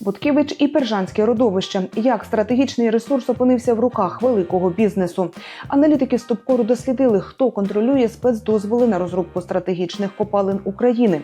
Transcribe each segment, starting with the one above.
Буткевич і Пержанське родовище. Як стратегічний ресурс опинився в руках великого бізнесу. Аналітики Стопкору дослідили, хто контролює спецдозволи на розробку стратегічних копалин України.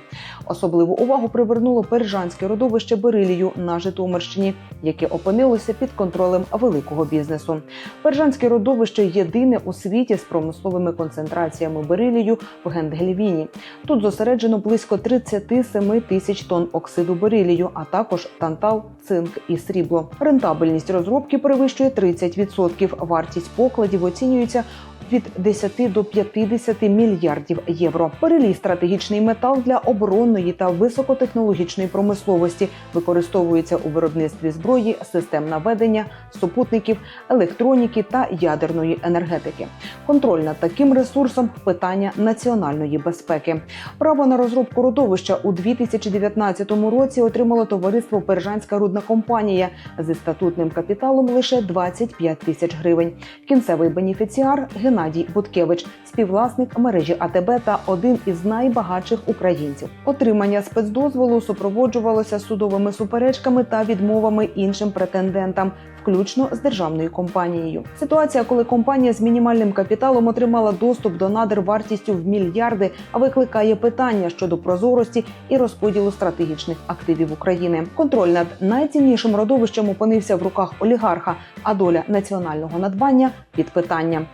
Особливу увагу привернуло Пержанське родовище Берилію на Житомирщині, яке опинилося під контролем великого бізнесу. Пержанське родовище єдине у світі з промисловими концентраціями берилію в Гендгельвіні. Тут зосереджено близько 37 тисяч тонн оксиду берилію, а також тантал, цинк і срібло. Рентабельність розробки перевищує 30%. Вартість покладів оцінюється. Від 10 до 50 мільярдів євро. Берилій – стратегічний метал для оборонної та високотехнологічної промисловості. Використовується у виробництві зброї, систем наведення, супутників, електроніки та ядерної енергетики. Контроль над таким ресурсом питання національної безпеки. Право на розробку родовища у 2019 році отримало товариство Пержанська рудна компанія зі статутним капіталом лише 25 тисяч гривень. Кінцевий бенефіціар Геннадій Буткевич, співвласник мережі АТБ та один із найбагатших українців. Отримання спецдозволу супроводжувалося судовими суперечками та відмовами іншим претендентам, включно з державною компанією. Ситуація, коли компанія з мінімальним капіталом отримала доступ до надр вартістю в мільярди, викликає питання щодо прозорості і розподілу стратегічних активів України. Контроль над найціннішим родовищем опинився в руках олігарха, а доля національного надбання під питання.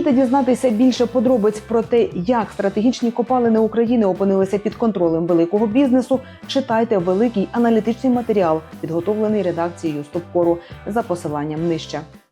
Хочете дізнатися більше подробиць про те, як стратегічні копалини України опинилися під контролем великого бізнесу? Читайте великий аналітичний матеріал, підготовлений редакцією Стопкору за посиланням нижче.